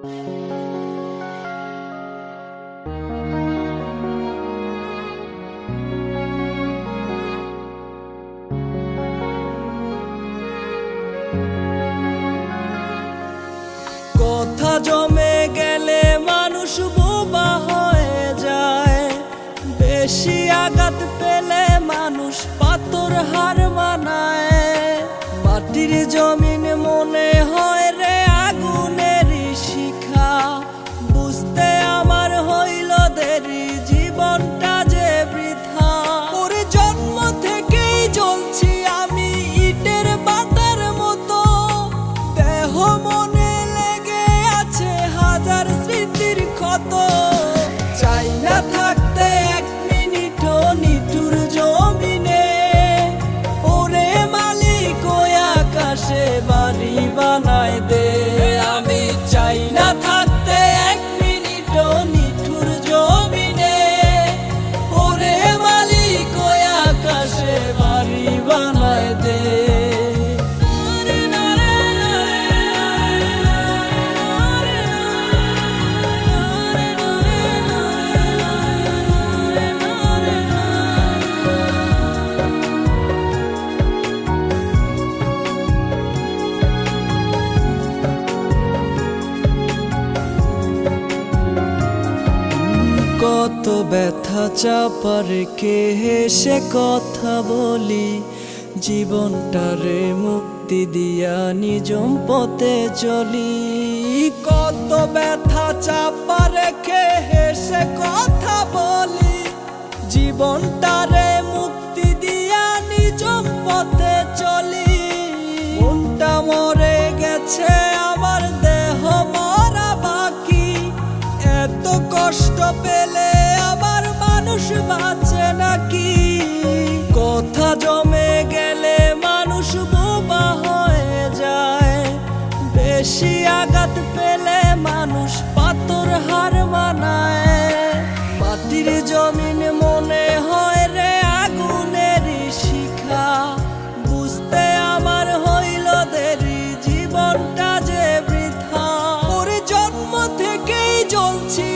কথা জমে গেলে মানুষ বোবা হয়ে যায়। বেশি আঘাত পেলে মানুষ পাথর হার মানায়। মাটির জমিন মনে হয় কত ব্যথা চাপার কে হেসে কথা বলি? জীবনটারে মুক্তি দিয়া নিজম পথে চলি। কত ব্যথা চাপার কে হেসে কথা বলি? জীবনটারে মুক্তি দিয়া নিজম পথে চলি। মনটা মরে গেছে পৃথিবীর জমিন মনে হয় রে আগুনের শিখা। বুঝতে আমার হইল দেরি, জীবনটা যে বৃথা। ওর জন্ম থেকেই জ্বলছি